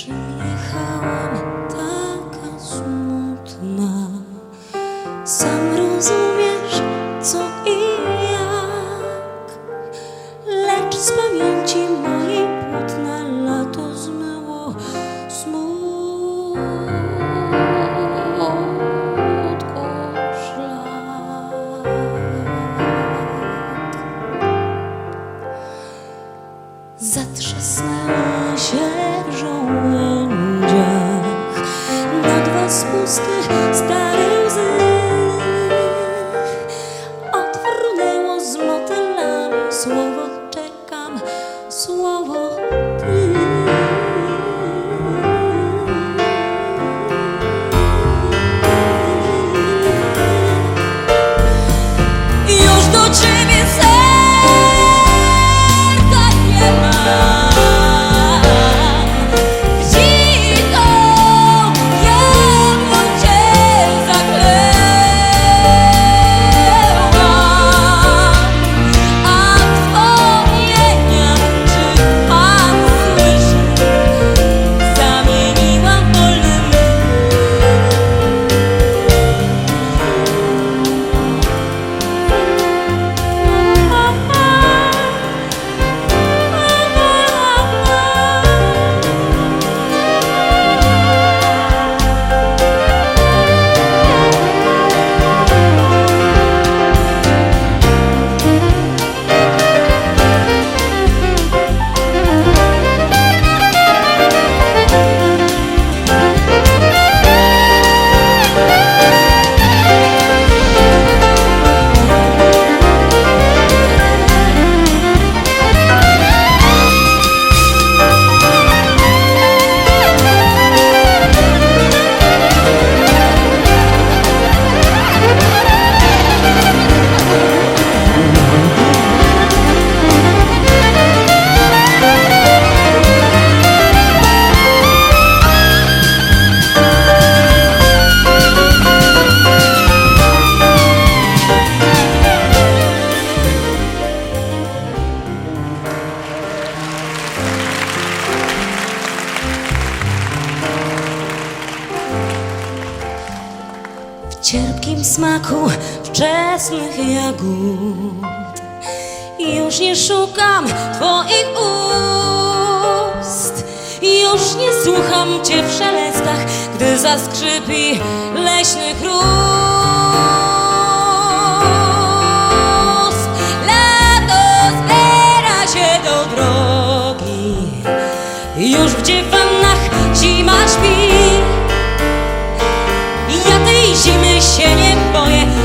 cheio. Dwa spusty stare łzy. Odfrunęło z motylami Słowo czekam, słowo ty. Już do ciebie serca cierpkim smaku wczesnych jagód. Już nie szukam Twoich ust, już nie słucham Cię w szelestach, gdy zaskrzypi leśny chrust. zimy się nie boję.